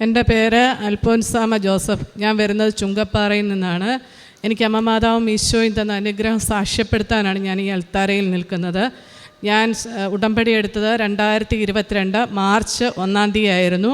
എന്റെ പേര് അൽഫോൻസാമ ജോസഫ്. ഞാൻ വരുന്നത് ചുങ്കപ്പാറയിൽ നിന്നാണ്. എനിക്ക് അമ്മമാതാവും ഈശോയും തന്ന അനുഗ്രഹം സാക്ഷ്യപ്പെടുത്താനാണ് ഞാൻ ഈ അൽത്താരയിൽ നിൽക്കുന്നത്. ഞാൻ ഉടമ്പടി എടുത്തത് രണ്ടായിരത്തി ഇരുപത്തിരണ്ട് മാർച്ച് ഒന്നാം തീയതി ആയിരുന്നു.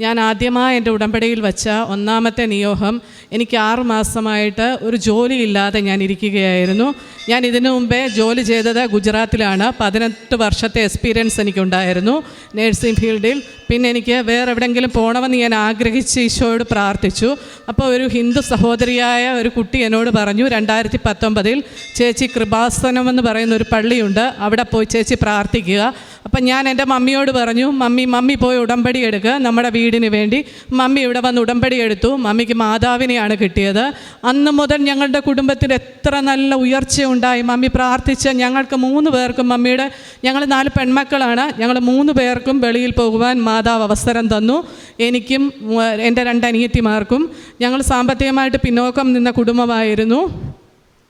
ഞാൻ ആദ്യമായി എന്റെ ഉടമ്പടിയിൽ വച്ച ഒന്നാമത്തെ നിയോഗം എനിക്ക് ആറ് മാസമായിട്ട് ഒരു ജോലിയില്ലാതെ ഞാൻ ഇരിക്കുകയായിരുന്നു. ഞാൻ ഇതിനു മുമ്പേ ജോലി ചെയ്തത് ഗുജറാത്തിലാണ്. പതിനെട്ട് വർഷത്തെ എക്സ്പീരിയൻസ് എനിക്കുണ്ടായിരുന്നു നേഴ്സിംഗ് ഫീൽഡിൽ പിന്നെ എനിക്ക് വേറെ എവിടെയെങ്കിലും പോകണമെന്ന് ഞാൻ ആഗ്രഹിച്ച് ഈശോയോട് പ്രാർത്ഥിച്ചു. അപ്പോൾ ഒരു ഹിന്ദു സഹോദരിയായ ഒരു കുട്ടി എന്നോട് പറഞ്ഞു രണ്ടായിരത്തി പത്തൊമ്പതിൽ ചേച്ചി കൃപാസനം എന്ന് പറയുന്ന ഒരു പള്ളിയുണ്ട്. അവിടെ പോയി ചേച്ചി പ്രാർത്ഥിക്കുക. അപ്പം ഞാൻ എന്റെ മമ്മിയോട് പറഞ്ഞു മമ്മി മമ്മി പോയി ഉടമ്പടി എടുക്കുക നമ്മുടെ വീടിന് വേണ്ടി. മമ്മി ഇവിടെ വന്ന് ഉടമ്പടി എടുത്തു. മമ്മിക്ക് മാതാവിനെയാണ് കിട്ടിയത്. അന്ന് മുതൽ ഞങ്ങളുടെ കുടുംബത്തിൽ എത്ര നല്ല ഉയർച്ച ഉണ്ടായി. മമ്മി പ്രാർത്ഥിച്ച ഞങ്ങൾക്ക് മൂന്ന് പേർക്കും മമ്മിയുടെ ഞങ്ങൾ നാല് പെൺമക്കളാണ്. ഞങ്ങൾ മൂന്ന് പേർക്കും വെളിയിൽ പോകുവാൻ മാതാവ് അവസരം തന്നു. എനിക്കും എന്റെ രണ്ട് അനിയത്തിമാർക്കും ഞങ്ങൾ സാമ്പത്തികമായിട്ട് പിന്നോക്കം നിന്ന കുടുംബമായിരുന്നു.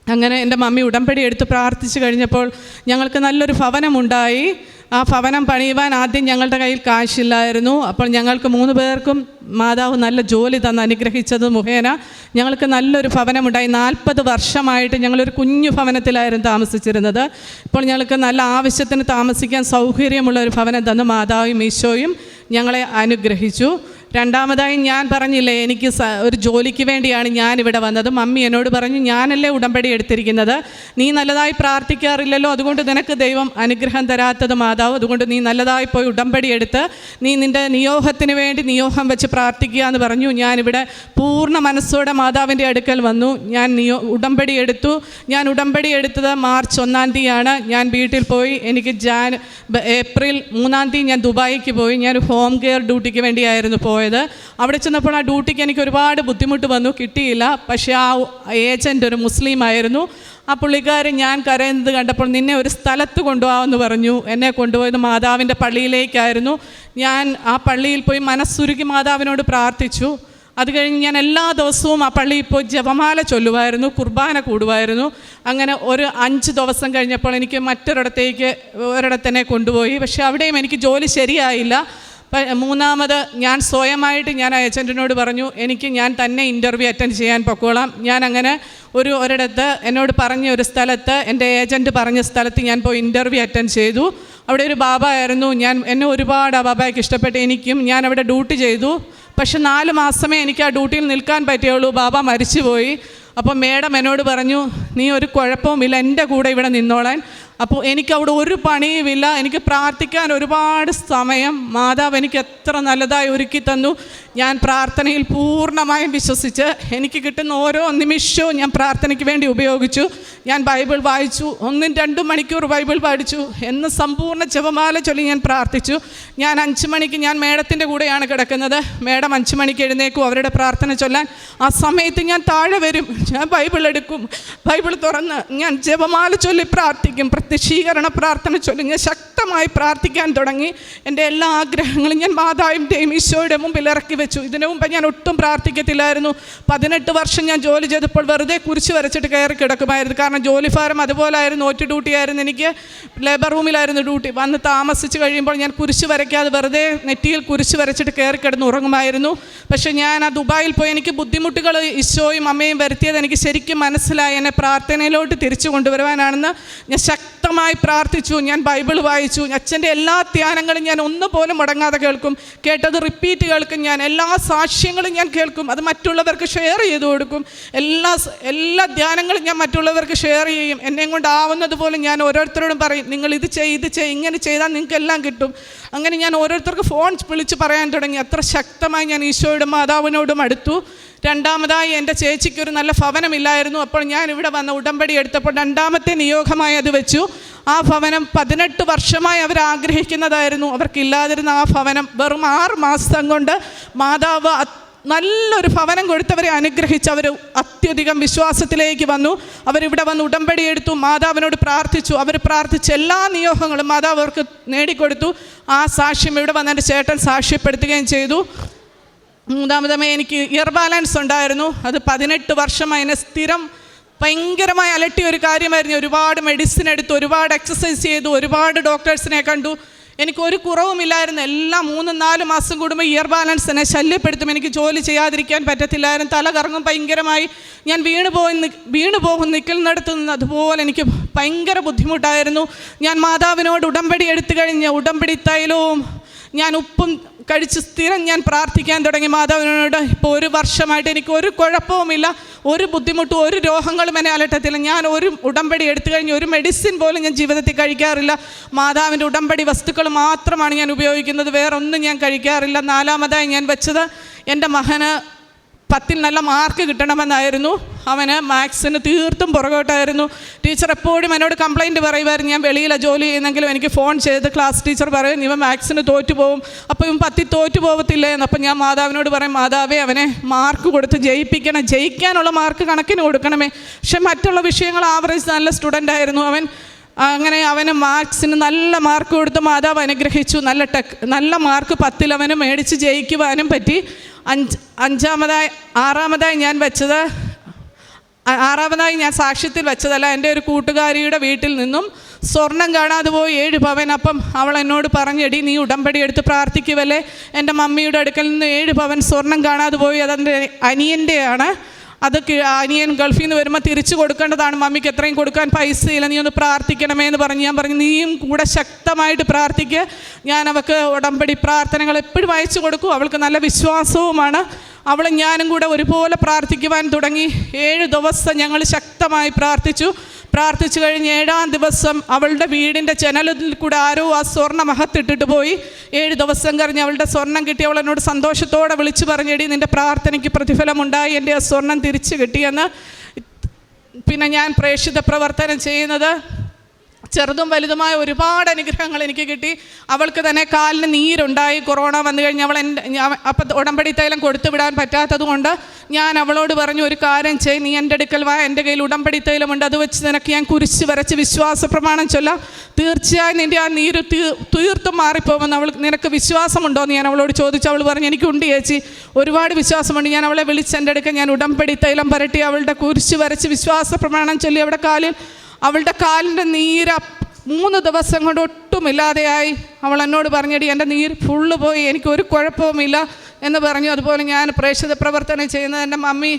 അങ്ങനെ എന്റെ മമ്മി ഉടമ്പടി എടുത്ത് പ്രാർത്ഥിച്ചു കഴിഞ്ഞപ്പോൾ ഞങ്ങൾക്ക് നല്ലൊരു ഭവനമുണ്ടായി. ആ ഭവനം പണിയുവാൻ ആദ്യം ഞങ്ങളുടെ കയ്യിൽ കാശില്ലായിരുന്നു. അപ്പോൾ ഞങ്ങൾക്ക് മൂന്ന് പേർക്കും മാതാവ് നല്ല ജോലി തന്ന് അനുഗ്രഹിച്ചത് മുഖേന ഞങ്ങൾക്ക് നല്ലൊരു ഭവനമുണ്ടായി. നാൽപ്പത് വർഷമായിട്ട് ഞങ്ങളൊരു കുഞ്ഞു ഭവനത്തിലായിരുന്നു താമസിച്ചിരുന്നത്. ഇപ്പോൾ ഞങ്ങൾക്ക് നല്ല ആവശ്യത്തിന് താമസിക്കാൻ സൗകര്യമുള്ള ഒരു ഭവനം തന്ന് മാതാവും ഈശോയും ഞങ്ങളെ അനുഗ്രഹിച്ചു. രണ്ടാമതായി ഞാൻ പറഞ്ഞില്ലേ എനിക്ക് ഒരു ജോലിക്ക് വേണ്ടിയാണ് ഞാൻ ഇവിടെ വന്നത്. മമ്മി എന്നോട് പറഞ്ഞു ഞാനല്ലേ ഉടമ്പടി എടുത്തിരിക്കുന്നത്? നീ നല്ലതായി പ്രാർത്ഥിക്കാറില്ലല്ലോ അതുകൊണ്ട് നിനക്ക് ദൈവം അനുഗ്രഹം തരാത്തത് മാതാവ്. അതുകൊണ്ട് നീ നല്ലതായി പോയി ഉടമ്പടി എടുത്ത് നീ നിന്റെ നിയോഗത്തിന് വേണ്ടി നിയോഗം വെച്ച് പ്രാർത്ഥിക്കുക എന്ന് പറഞ്ഞു. ഞാനിവിടെ പൂർണ മനസ്സോടെ മാതാവിന്റെ അടുക്കൽ വന്നു. ഞാൻ നിയോ ഉടമ്പടി എടുത്തു. ഞാൻ ഉടമ്പടി എടുത്തത് മാർച്ച് ഒന്നാം തീയതിയാണ്. ഞാൻ വീട്ടിൽ പോയി എനിക്ക് ജാൻ ഏപ്രിൽ മൂന്നാം തീയതി ഞാൻ ദുബായിക്ക് പോയി. ഞാൻ ഹോം കെയർ ഡ്യൂട്ടിക്ക് വേണ്ടിയായിരുന്നു പോയത്. അവിടെ ചെന്നപ്പോൾ ആ ഡ്യൂട്ടിക്ക് എനിക്ക് ഒരുപാട് ബുദ്ധിമുട്ട് വന്നു കിട്ടിയില്ല. പക്ഷേ ആ ഏജന്റ് ഒരു മുസ്ലിം ആയിരുന്നു. ആ പുള്ളിക്കാരൻ ഞാൻ കരയുന്നത് കണ്ടപ്പോൾ നിന്നെ ഒരു സ്ഥലത്ത് കൊണ്ടുപോകാമെന്ന് പറഞ്ഞു. എന്നെ കൊണ്ടുപോയത് മാതാവിന്റെ പള്ളിയിലേക്കായിരുന്നു. ഞാൻ ആ പള്ളിയിൽ പോയി മനസ്സുരുക്കി മാതാവിനോട് പ്രാർത്ഥിച്ചു. അത് കഴിഞ്ഞ് ഞാൻ എല്ലാ ദിവസവും ആ പള്ളിയിൽ പോയി ജപമാല ചൊല്ലുമായിരുന്നു കുർബാന കൂടുമായിരുന്നു. അങ്ങനെ ഒരു അഞ്ച് ദിവസം കഴിഞ്ഞപ്പോൾ എനിക്ക് മറ്റൊരിടത്തേക്ക് ഒരിടത്തിനെ കൊണ്ടുപോയി. പക്ഷേ അവിടെയും എനിക്ക് ജോലി ശരിയായില്ല. മൂന്നാമത് ഞാൻ സ്വയമായിട്ട് ഞാൻ ഏജന്റിനോട് പറഞ്ഞു എനിക്ക് ഞാൻ തന്നെ ഇന്റർവ്യൂ അറ്റൻഡ് ചെയ്യാൻ പൊക്കോളാം. ഞാൻ അങ്ങനെ ഒരു ഒരിടത്ത് എന്നോട് പറഞ്ഞ ഒരു സ്ഥലത്ത് എന്റെ ഏജന്റ് പറഞ്ഞ സ്ഥലത്ത് ഞാൻ പോയി ഇന്റർവ്യൂ അറ്റൻഡ് ചെയ്തു. അവിടെ ഒരു ബാബ ആയിരുന്നു. ഞാൻ എന്നെ ഒരുപാട് ആ ബാബയ്ക്ക് ഇഷ്ടപ്പെട്ട് എനിക്കും ഞാൻ അവിടെ ഡ്യൂട്ടി ചെയ്തു. പക്ഷെ നാല് മാസമേ എനിക്ക് ആ ഡ്യൂട്ടിയിൽ നിൽക്കാൻ പറ്റുകയുള്ളൂ ബാബ മരിച്ചുപോയി. അപ്പോൾ മേഡം എന്നോട് പറഞ്ഞു നീ ഒരു കുഴപ്പവുമില്ല എന്റെ കൂടെ ഇവിടെ നിന്നോളാൻ. അപ്പോൾ എനിക്ക് അവിടെ ഒരു പണിയുമില്ല. എനിക്ക് പ്രാർത്ഥിക്കാൻ ഒരുപാട് സമയം മാതാവ് എനിക്ക് എത്ര നല്ലതായി ഒരുക്കി തന്നു. ഞാൻ പ്രാർത്ഥനയിൽ പൂർണമായും വിശ്വസിച്ച് എനിക്ക് കിട്ടുന്ന ഓരോ നിമിഷവും ഞാൻ പ്രാർത്ഥനയ്ക്ക് വേണ്ടി ഉപയോഗിച്ചു. ഞാൻ ബൈബിൾ വായിച്ചു. ഒന്നും രണ്ടും മണിക്കൂർ ബൈബിൾ പഠിച്ചു. എന്ന് സമ്പൂർണ ജപമാല ചൊല്ലി ഞാൻ പ്രാർത്ഥിച്ചു. ഞാൻ അഞ്ച് മണിക്ക് ഞാൻ മേഡത്തിന്റെ കൂടെയാണ് കിടക്കുന്നത്. മേഡം അഞ്ച് മണിക്ക് എഴുന്നേക്കും അവരുടെ പ്രാർത്ഥന ചൊല്ലാൻ. ആ സമയത്ത് ഞാൻ താഴെ വരും. ഞാൻ ബൈബിൾ എടുക്കും. ബൈബിൾ തുറന്ന് ഞാൻ ജപമാല ചൊല്ലി പ്രാർത്ഥിക്കും. പ്രത്യക്ഷീകരണ പ്രാർത്ഥന ചൊല്ലിഞ്ഞ് ശക്തമായി പ്രാർത്ഥിക്കാൻ തുടങ്ങി. എന്റെ എല്ലാ ആഗ്രഹങ്ങളും ഞാൻ മാതാവിന്റെയും ഈശോയുടെ മുമ്പിൽ ഇറക്കി വെച്ചു. ഇതിനു മുമ്പ് ഞാൻ ഒട്ടും പ്രാർത്ഥിക്കത്തില്ലായിരുന്നു. പതിനെട്ട് വർഷം ഞാൻ ജോലി ചെയ്തപ്പോൾ വെറുതെ കുരിശ് വരച്ചിട്ട് കയറി കിടക്കുമായിരുന്നു. കാരണം ജോലി ഭാരം അതുപോലായിരുന്നു ഒറ്റ ഡ്യൂട്ടി ആയിരുന്നു. എനിക്ക് ലേബർ റൂമിലായിരുന്നു ഡ്യൂട്ടി. വന്ന് താമസിച്ച് കഴിയുമ്പോൾ ഞാൻ കുരിശ് വരയ്ക്കാതെ വെറുതെ നെറ്റിയിൽ കുരിശ് വരച്ചിട്ട് കയറി കിടന്ന് ഉറങ്ങുമായിരുന്നു. പക്ഷേ ഞാൻ ആ ദുബായിൽ പോയി എനിക്ക് ബുദ്ധിമുട്ടുകൾ ഈശോയും അമ്മയും വരുത്തിയത് എനിക്ക് ശരിക്കും മനസ്സിലായി. എന്നെ പ്രാർത്ഥനയിലോട്ട് തിരിച്ചു കൊണ്ടുവരുവാനാണെന്ന് ഞാൻ ശക്തമായി പ്രാർത്ഥിച്ചു ഞാൻ ബൈബിൾ വായിച്ചു അച്ഛന്റെ എല്ലാ ധ്യാനങ്ങളും ഞാൻ ഒന്നുപോലും മുടങ്ങാതെ കേൾക്കും. കേട്ടത് റിപ്പീറ്റ് കേൾക്കും ഞാൻ എല്ലാ സാക്ഷ്യങ്ങളും ഞാൻ കേൾക്കും. അത് മറ്റുള്ളവർക്ക് ഷെയർ ചെയ്ത് കൊടുക്കും. എല്ലാ എല്ലാ ധ്യാനങ്ങളും ഞാൻ മറ്റുള്ളവർക്ക് ഷെയർ ചെയ്യും. എന്നെ കൊണ്ടാവുന്നത് പോലും ഞാൻ ഓരോരുത്തരോടും പറയും നിങ്ങൾ ഇത് ചെയ്ത് ഇത് ചെയ് ഇങ്ങനെ ചെയ്താൽ നിങ്ങൾക്ക് എല്ലാം കിട്ടും. അങ്ങനെ ഞാൻ ഓരോരുത്തർക്ക് ഫോൺ വിളിച്ച് പറയാൻ തുടങ്ങി. അത്ര ശക്തമായി ഞാൻ ഈശോയോടും മാതാവിനോടും അടുത്തു. രണ്ടാമതായി എന്റെ ചേച്ചിക്കൊരു നല്ല ഭവനമില്ലായിരുന്നു. അപ്പോൾ ഞാൻ ഇവിടെ വന്ന ഉടമ്പടി എടുത്തപ്പോൾ രണ്ടാമത്തെ നിയോഗമായി അത് വെച്ചു. ആ ഭവനം പതിനെട്ട് വർഷമായി അവർ ആഗ്രഹിക്കുന്നതായിരുന്നു. അവർക്കില്ലാതിരുന്ന ആ ഭവനം വെറും ആറ് മാസം കൊണ്ട് മാതാവ് നല്ലൊരു ഭവനം കൊടുത്തവരെ അനുഗ്രഹിച്ച് അവർ അത്യധികം വിശ്വാസത്തിലേക്ക് വന്നു. അവരിവിടെ വന്ന് ഉടമ്പടി എടുത്തു മാതാവിനോട് പ്രാർത്ഥിച്ചു. അവർ പ്രാർത്ഥിച്ച എല്ലാ നിയോഗങ്ങളും മാതാവ് അവർക്ക് നേടിക്കൊടുത്തു. ആ സാക്ഷ്യം ഇവിടെ വന്ന് എന്റെ ചേട്ടൻ സാക്ഷ്യപ്പെടുത്തുകയും ചെയ്തു. മൂന്നാമതമേ എനിക്ക് ഇയർ ബാലൻസ് ഉണ്ടായിരുന്നു. അത് പതിനെട്ട് വർഷമായി എന്നെ സ്ഥിരം ഭയങ്കരമായി അലട്ടിയ ഒരു കാര്യമായിരുന്നു. ഒരുപാട് മെഡിസിൻ എടുത്തു ഒരുപാട് എക്സസൈസ് ചെയ്തു ഒരുപാട് ഡോക്ടേഴ്സിനെ കണ്ടു. എനിക്കൊരു കുറവുമില്ലായിരുന്നു എല്ലാ മൂന്നും നാല് മാസം കൂടുമ്പോൾ ഇയർ ബാലൻസ് എന്നെ ശല്യപ്പെടുത്തും. എനിക്ക് ജോലി ചെയ്യാതിരിക്കാൻ പറ്റത്തില്ലായിരുന്നു. തല കറങ്ങും ഭയങ്കരമായി. ഞാൻ വീണ് പോയി വീണ് പോകും നിൽക്കുന്നിടത്ത് നിന്ന് അതുപോലെ എനിക്ക് ഭയങ്കര ബുദ്ധിമുട്ടായിരുന്നു. ഞാൻ മാതാവിനോട് ഉടമ്പടി എടുത്തു കഴിഞ്ഞ് ഉടമ്പടി തൈലവും ഞാൻ ഉപ്പും കഴിച്ച് സ്ഥിരം ഞാൻ പ്രാർത്ഥിക്കാൻ തുടങ്ങി. മാതാവിനോട് ഇപ്പോൾ ഒരു വർഷമായിട്ട് എനിക്ക് ഒരു കുഴപ്പവുമില്ല ഒരു ബുദ്ധിമുട്ടും ഒരു രോഗങ്ങളും എന്നെ അലട്ടത്തില്ല. ഞാൻ ഒരു ഉടമ്പടി എടുത്തു കഴിഞ്ഞ് ഒരു മെഡിസിൻ പോലും ഞാൻ ജീവിതത്തിൽ കഴിക്കാറില്ല. മാതാവിന്റെ ഉടമ്പടി വസ്തുക്കൾ മാത്രമാണ് ഞാൻ ഉപയോഗിക്കുന്നത് വേറെ ഒന്നും ഞാൻ കഴിക്കാറില്ല. നാലാമതായി ഞാൻ വെച്ചത് എന്റെ മകന് പത്തിൽ നല്ല മാർക്ക് കിട്ടണമെന്നായിരുന്നു. അവന് മാത്സിന് തീർത്തും പുറകോട്ടായിരുന്നു. ടീച്ചർ എപ്പോഴും എന്നോട് കംപ്ലയിന്റ് പറയുമായിരുന്നു. ഞാൻ വെളിയിലെ ജോലി ചെയ്യുന്നെങ്കിലും എനിക്ക് ഫോൺ ചെയ്ത് ക്ലാസ് ടീച്ചർ പറയും ഇവ മാത്സിന് തോറ്റു പോകും അപ്പോൾ ഇവൻ പത്തി തോറ്റു പോകത്തില്ലേ എന്ന്. അപ്പം ഞാൻ മാതാവിനോട് പറയും മാതാവേ അവനെ മാർക്ക് കൊടുത്ത് ജയിപ്പിക്കണം. ജയിക്കാനുള്ള മാർക്ക് കണക്കിന് കൊടുക്കണമേ. പക്ഷെ മറ്റുള്ള വിഷയങ്ങൾ ആവറേജ് നല്ല സ്റ്റുഡന്റ് ആയിരുന്നു. അവൻ അങ്ങനെ അവന് മാർക്സിന് നല്ല മാർക്ക് കൊടുത്ത് മാതാവ് അനുഗ്രഹിച്ചു. നല്ല ടെക് നല്ല മാർക്ക് പത്തിൽ അവന് മേടിച്ച് ജയിക്കുവാനും പറ്റി. അഞ്ച് അഞ്ചാമതായി ആറാമതായി ഞാൻ വെച്ചത് ആറാമതായി ഞാൻ സാക്ഷ്യത്തിൽ വെച്ചതല്ല എന്റെ ഒരു കൂട്ടുകാരിയുടെ വീട്ടിൽ നിന്നും സ്വർണം കാണാതെ പോയി ഏഴ് പവൻ. അപ്പം അവൾ എന്നോട് പറഞ്ഞെടി നീ ഉടമ്പടി എടുത്ത് പ്രാർത്ഥിക്കുവല്ലേ? എന്റെ മമ്മിയുടെ അടുക്കൽ നിന്ന് ഏഴ് പവൻ സ്വർണം കാണാതെ പോയി. അതെന്റെ അനിയന്റെയാണ്. അത് അനിയൻ ഗൾഫിൽ നിന്ന് വരുമ്പോൾ തിരിച്ചു കൊടുക്കേണ്ടതാണ്. മമ്മിക്ക് എത്രയും കൊടുക്കാൻ പൈസ ഇല്ല നീ ഒന്ന് പ്രാർത്ഥിക്കണമേ എന്ന് പറഞ്ഞ്. ഞാൻ പറഞ്ഞു നീയും കൂടെ ശക്തമായിട്ട് പ്രാർത്ഥിക്കുക ഞാൻ അവൾക്ക് ഉടമ്പടി പ്രാർത്ഥനകൾ എപ്പോഴും അയച്ചു കൊടുക്കും. അവൾക്ക് നല്ല വിശ്വാസവുമാണ്. അവളും ഞാനും കൂടെ ഒരുപോലെ പ്രാർത്ഥിക്കുവാൻ തുടങ്ങി. ഏഴ് ദിവസം ഞങ്ങൾ ശക്തമായി പ്രാർത്ഥിച്ചു. പ്രാർത്ഥിച്ചു കഴിഞ്ഞ് ഏഴാം ദിവസം അവളുടെ വീടിന്റെ ജനലിൽ കൂടെ ആരോ ആ സ്വർണ മഹത്തിട്ടിട്ട് പോയി. ഏഴ് ദിവസം കഴിഞ്ഞ് അവളുടെ സ്വർണം കിട്ടി. അവൾ എന്നോട് സന്തോഷത്തോടെ വിളിച്ചു പറഞ്ഞെടി നിന്റെ പ്രാർത്ഥനയ്ക്ക് പ്രതിഫലമുണ്ടായി. എന്റെ ആ സ്വർണം തിരിച്ചു കിട്ടിയെന്ന്. പിന്നെ ഞാൻ പ്രേക്ഷിത പ്രവർത്തനം ചെയ്യുന്നത് ചെറുതും വലുതുമായ ഒരുപാട് അനുഗ്രഹങ്ങൾ എനിക്ക് കിട്ടി. അവൾക്ക് തന്നെ കാലിന് നീരുണ്ടായി. കൊറോണ വന്നു കഴിഞ്ഞ് അവൾ എന്റെ അപ്പം ഉടമ്പടി തൈലം കൊടുത്തു വിടാൻ പറ്റാത്തത് കൊണ്ട് ഞാൻ അവളോട് പറഞ്ഞു ഒരു കാര്യം ചെയ് നീ എന്റെ അടുക്കൽ വാ. എന്റെ കയ്യിൽ ഉടമ്പടി തൈലമുണ്ട്. അത് വെച്ച് നിനക്ക് ഞാൻ കുരിശ് വരച്ച് വിശ്വാസ പ്രമാണം ചൊല്ലാം. തീർച്ചയായും നിന്റെ ആ നീര് തീ- തീർത്തും മാറിപ്പോകുമെന്ന് അവൾ നിനക്ക് വിശ്വാസമുണ്ടോ? എന്ന് ഞാൻ അവളോട് ചോദിച്ചു. അവൾ പറഞ്ഞു എനിക്കുണ്ട് ചേച്ചി. ഒരുപാട് വിശ്വാസമുണ്ട്. ഞാൻ അവളെ വിളിച്ച് എന്റെ അടുക്കൽ ഞാൻ ഉടമ്പടി തൈലം പരട്ടി അവളുടെ കുരിശ് വരച്ച് വിശ്വാസ പ്രമാണം ചൊല്ലി. അവളുടെ കാലിൽ അവളുടെ കാലിന്റെ നീര മൂന്ന് ദിവസം കൊണ്ട് ഒട്ടുമില്ലാതെയായി. അവൾ എന്നോട് പറഞ്ഞടി എന്റെ നീര് ഫുള്ള് പോയി എനിക്ക് ഒരു കുഴപ്പവുമില്ല എന്ന് പറഞ്ഞു. അതുപോലെ ഞാൻ പ്രേക്ഷിത പ്രവർത്തനം ചെയ്യുന്നത് എന്റെ മമ്മി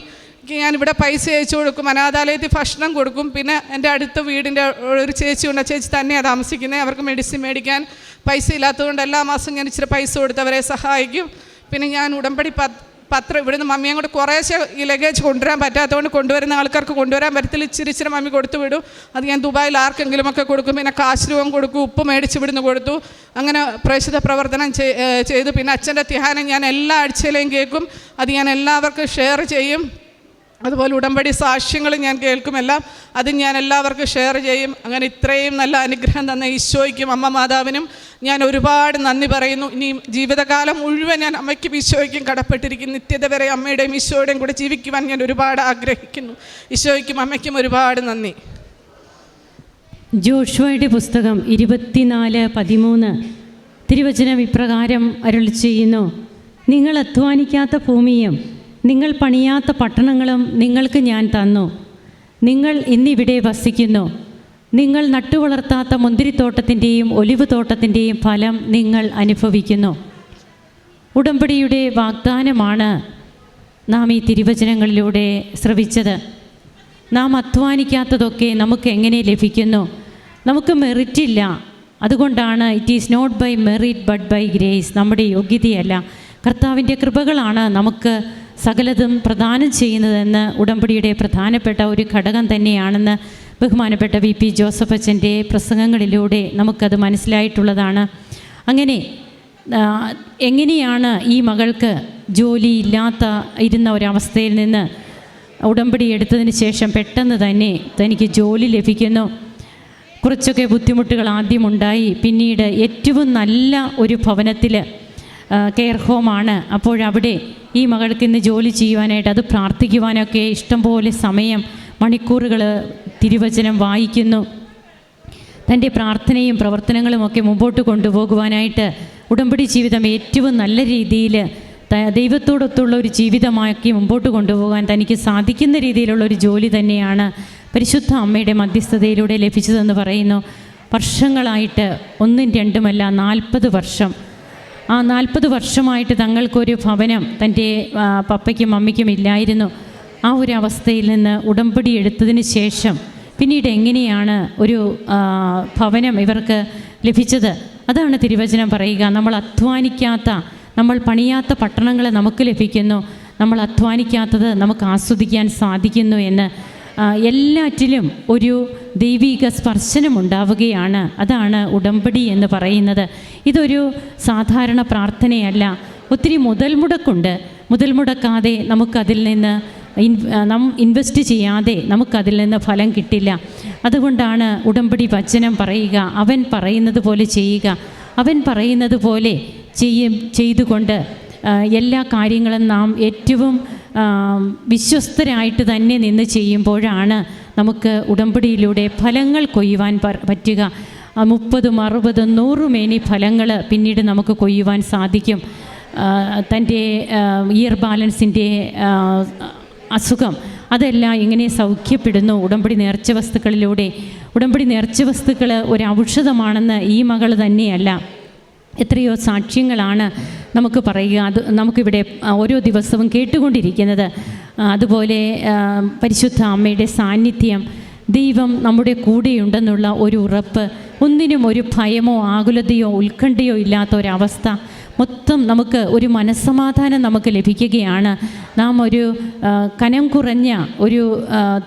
ഞാൻ ഇവിടെ പൈസ അയച്ചു കൊടുക്കും അനാഥാലയത്തിൽ ഭക്ഷണം കൊടുക്കും. പിന്നെ എന്റെ അടുത്ത വീടിന്റെ ഒരു ചേച്ചി ഉണ്ട് ചേച്ചി തന്നെയാണ് താമസിക്കുന്നത്. അവർക്ക് മെഡിസിൻ മേടിക്കാൻ പൈസ ഇല്ലാത്തതുകൊണ്ട് എല്ലാ മാസം ഞാൻ ഇച്ചിരി പൈസ കൊടുത്ത് അവരെ സഹായിക്കും. പിന്നെ ഞാൻ ഉടമ്പടി പത് പത്രം ഇവിടുന്ന് മമ്മിയെ കൊണ്ട് കുറേശ്ശെ ഈ ലഗേജ് കൊണ്ടുവരാൻ പറ്റാത്തതുകൊണ്ട് കൊണ്ടുവരുന്ന ആൾക്കാർക്ക് കൊണ്ടുവരാൻ പറ്റത്തില്ല. ഇച്ചിരി ഇച്ചിരി മമ്മി കൊടുത്തു വിടും. അത് ഞാൻ ദുബായിൽ ആർക്കെങ്കിലുമൊക്കെ കൊടുക്കും. പിന്നെ കാശ് രൂപം കൊടുക്കും ഉപ്പ് മേടിച്ച് ഇവിടുന്ന് കൊടുത്തു. അങ്ങനെ പ്രേക്ഷിത പ്രവർത്തനം ചെയ്തു. പിന്നെ അച്ഛന്റെ ധ്യാനം ഞാൻ എല്ലാ ആഴ്ചയിലെയും കേൾക്കും. അത് ഞാൻ എല്ലാവർക്കും ഷെയർ ചെയ്യും. അതുപോലെ ഉടമ്പടി സാക്ഷ്യങ്ങൾ ഞാൻ കേൾക്കുമെല്ലാം അത് ഞാൻ എല്ലാവർക്കും ഷെയർ ചെയ്യും. അങ്ങനെ ഇത്രയും നല്ല അനുഗ്രഹം തന്ന ഈശോയ്ക്കും അമ്മ മാതാവിനും ഞാൻ ഒരുപാട് നന്ദി പറയുന്നു. ഇനി ജീവിതകാലം മുഴുവൻ ഞാൻ അമ്മയ്ക്കും ഈശോയ്ക്കും കടപ്പെട്ടിരിക്കും നിത്യത വരെ അമ്മയുടെയും ഈശോയുടെയും കൂടെ ജീവിക്കുവാൻ ഞാൻ ഒരുപാട് ആഗ്രഹിക്കുന്നു. ഈശോയ്ക്കും അമ്മയ്ക്കും ഒരുപാട് നന്ദി. ജോഷുവയുടെ പുസ്തകം ഇരുപത്തിനാല് പതിമൂന്ന് തിരുവചനം ഇപ്രകാരം അരുളി ചെയ്യുന്നു. നിങ്ങൾ അധ്വാനിക്കാത്ത ഭൂമിയും നിങ്ങൾ പണിയാത്ത പട്ടണങ്ങളും നിങ്ങൾക്ക് ഞാൻ തന്നു. നിങ്ങൾ ഇന്നിവിടെ വസിക്കുന്നു. നിങ്ങൾ നട്ടുവളർത്താത്ത മുന്തിരിത്തോട്ടത്തിന്റെയും ഒലിവ് തോട്ടത്തിന്റെയും ഫലം നിങ്ങൾ അനുഭവിക്കുന്നു. ഉടമ്പടിയുടെ വാഗ്ദാനമാണ് നാം ഈ തിരുവചനങ്ങളിലൂടെ ശ്രവിച്ചത്. നാം അധ്വാനിക്കാത്തതൊക്കെ നമുക്ക് എങ്ങനെ ലഭിക്കുന്നു? നമുക്ക് മെറിറ്റില്ല അതുകൊണ്ടാണ് it is not by merit but by grace നമ്മുടെ യോഗ്യതയല്ല. കർത്താവിന്റെ കൃപകളാണ് നമുക്ക് സകലതും പ്രദാനം ചെയ്യുന്നതെന്ന് ഉടമ്പടിയുടെ പ്രധാനപ്പെട്ട ഒരു ഘടകം തന്നെയാണെന്ന് ബഹുമാനപ്പെട്ട വി പി ജോസഫ് അച്ഛന്റെ പ്രസംഗങ്ങളിലൂടെ നമുക്കത് മനസ്സിലായിട്ടുള്ളതാണ്. അങ്ങനെ എങ്ങനെയാണ് ഈ മകൾക്ക് ജോലി ഇല്ലാത്ത ഇരുന്ന ഒരവസ്ഥയിൽ നിന്ന് ഉടമ്പടി എടുത്തതിന് ശേഷം പെട്ടെന്ന് തന്നെ തനിക്ക് ജോലി ലഭിക്കുന്നു. കുറച്ചൊക്കെ ബുദ്ധിമുട്ടുകൾ ആദ്യമുണ്ടായി പിന്നീട് ഏറ്റവും നല്ല ഒരു ഭവനത്തിൽ കെയർ ഹോമാണ്. അപ്പോഴവിടെ ഈ മകൾക്ക് ഇന്ന് ജോലി ചെയ്യുവാനായിട്ട് അത് പ്രാർത്ഥിക്കുവാനൊക്കെ ഇഷ്ടംപോലെ സമയം മണിക്കൂറുകൾ തിരുവചനം വായിക്കുന്നു. തന്റെ പ്രാർത്ഥനയും പ്രവർത്തനങ്ങളുമൊക്കെ മുമ്പോട്ട് കൊണ്ടുപോകുവാനായിട്ട് ഉടമ്പടി ജീവിതം ഏറ്റവും നല്ല രീതിയിൽ ദൈവത്തോടൊത്തുള്ള ഒരു ജീവിതമാക്കി മുമ്പോട്ട് കൊണ്ടുപോകാൻ തനിക്ക് സാധിക്കുന്ന രീതിയിലുള്ള ഒരു ജോലി തന്നെയാണ് പരിശുദ്ധ അമ്മയുടെ മധ്യസ്ഥതയിലൂടെ ലഭിച്ചതെന്ന് പറയുന്നു. വർഷങ്ങളായിട്ട് ഒന്നും രണ്ടുമല്ല നാൽപ്പത് വർഷം ആ നാൽപ്പത് വർഷമായിട്ട് തങ്ങൾക്കൊരു ഭവനം തന്റെ പപ്പയ്ക്കും മമ്മിക്കും ഇല്ലായിരുന്നു. ആ ഒരു അവസ്ഥയിൽ നിന്ന് ഉടമ്പടി എടുത്തതിന് ശേഷം പിന്നീട് എങ്ങനെയാണ് ഒരു ഭവനം ഇവർക്ക് ലഭിച്ചത്? അതാണ് തിരുവചനം പറയുക. നമ്മൾ അധ്വാനിക്കാത്ത നമ്മൾ പണിയാത്ത പട്ടണങ്ങളെ നമുക്ക് ലഭിക്കുന്നു. നമ്മൾ അധ്വാനിക്കാത്തത് നമുക്ക് ആസ്വദിക്കാൻ സാധിക്കുന്നു എന്ന് എല്ലാറ്റിലും ഒരു ദൈവിക സ്പർശനം ഉണ്ടാവുകയാണ് അതാണ് ഉടമ്പടി എന്ന് പറയുന്നത്. ഇതൊരു സാധാരണ പ്രാർത്ഥനയല്ല. ഒത്തിരി മുതൽ മുടക്കുണ്ട് മുതൽ മുടക്കാതെ നമുക്കതിൽ നിന്ന് ഇൻവെസ്റ്റ് ചെയ്യാതെ നമുക്കതിൽ നിന്ന് ഫലം കിട്ടില്ല. അതുകൊണ്ടാണ് ഉടമ്പടി വചനം പറയുക അവൻ പറയുന്നത് പോലെ ചെയ്യുക. അവൻ പറയുന്നത് പോലെ ചെയ്യും ചെയ്തുകൊണ്ട് എല്ലാ കാര്യങ്ങളും നാം ഏറ്റവും വിശ്വസ്തരായിട്ട് തന്നെ നിന്ന് ചെയ്യുമ്പോഴാണ് നമുക്ക് ഉടമ്പടിയിലൂടെ ഫലങ്ങൾ കൊയ്യുവാൻ പറ്റുക. മുപ്പതും അറുപതും നൂറും മേനി ഫലങ്ങൾ പിന്നീട് നമുക്ക് കൊയ്യുവാൻ സാധിക്കും. തന്റെ ഇയർ ബാലൻസിന്റെ അസുഖം അതെല്ലാം ഇങ്ങനെ സൗഖ്യപ്പെടുന്നു. ഉടമ്പടി നേർച്ച വസ്തുക്കളിലൂടെ. ഉടമ്പടി നേർച്ച വസ്തുക്കൾ ഒരു ഔഷധമാണെന്ന് ഈ മകൾ തന്നെയല്ല. എത്രയോ സാക്ഷ്യങ്ങളാണ് നമുക്ക് പറയുക അത് നമുക്കിവിടെ ഓരോ ദിവസവും കേട്ടുകൊണ്ടിരിക്കുന്നത് അതുപോലെ പരിശുദ്ധ അമ്മയുടെ സാന്നിധ്യം ദൈവം നമ്മുടെ കൂടെയുണ്ടെന്നുള്ള ഒരു ഉറപ്പ് ഒന്നിനും ഒരു ഭയമോ ആകുലതയോ ഉത്കണ്ഠയോ ഇല്ലാത്ത ഒരവസ്ഥ മൊത്തം നമുക്ക് ഒരു മനസ്സമാധാനം നമുക്ക് ലഭിക്കുകയാണ്. നാം ഒരു കനം കുറഞ്ഞ ഒരു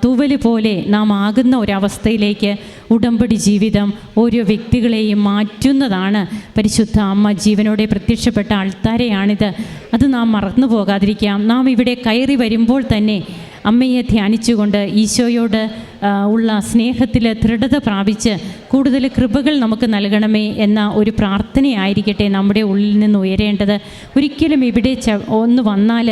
തൂവൽ പോലെ നാം ആകുന്ന ഒരവസ്ഥയിലേക്ക് ഉടമ്പടി ജീവിതം ഓരോ വ്യക്തികളെയും മാറ്റുന്നതാണ്. പരിശുദ്ധ അമ്മ ജീവനോടെ പ്രത്യക്ഷപ്പെട്ട ആൾത്താരെയാണിത്. അത് നാം മറന്നു പോകാതിരിക്കാം. നാം ഇവിടെ കയറി വരുമ്പോൾ തന്നെ അമ്മയെ ധ്യാനിച്ചുകൊണ്ട് ഈശോയോട് ഉള്ള സ്നേഹത്തിൽ ദൃഢത പ്രാപിച്ച് കൂടുതൽ കൃപകൾ നമുക്ക് നൽകണമേ എന്ന ഒരു പ്രാർത്ഥനയായിരിക്കട്ടെ നമ്മുടെ ഉള്ളിൽ നിന്ന് ഉയരേണ്ടത്. ഒരിക്കലും ഇവിടെ ഒന്ന് വന്നാൽ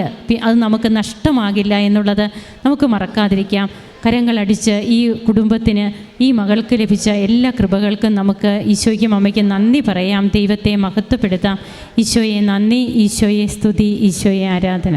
അത് നമുക്ക് നഷ്ടമാകില്ല എന്നുള്ളത് നമുക്ക് മറക്കാതിരിക്കാം. കരങ്ങളടിച്ച് ഈ കുടുംബത്തിന് ഈ മകൾക്ക് ലഭിച്ച എല്ലാ കൃപകൾക്കും നമുക്ക് ഈശോയ്ക്കും അമ്മയ്ക്കും നന്ദി പറയാം. ദൈവത്തെ മഹത്വപ്പെടുത്താം. ഈശോയെ നന്ദി ഈശോയെ സ്തുതി ഈശോയെ ആരാധന.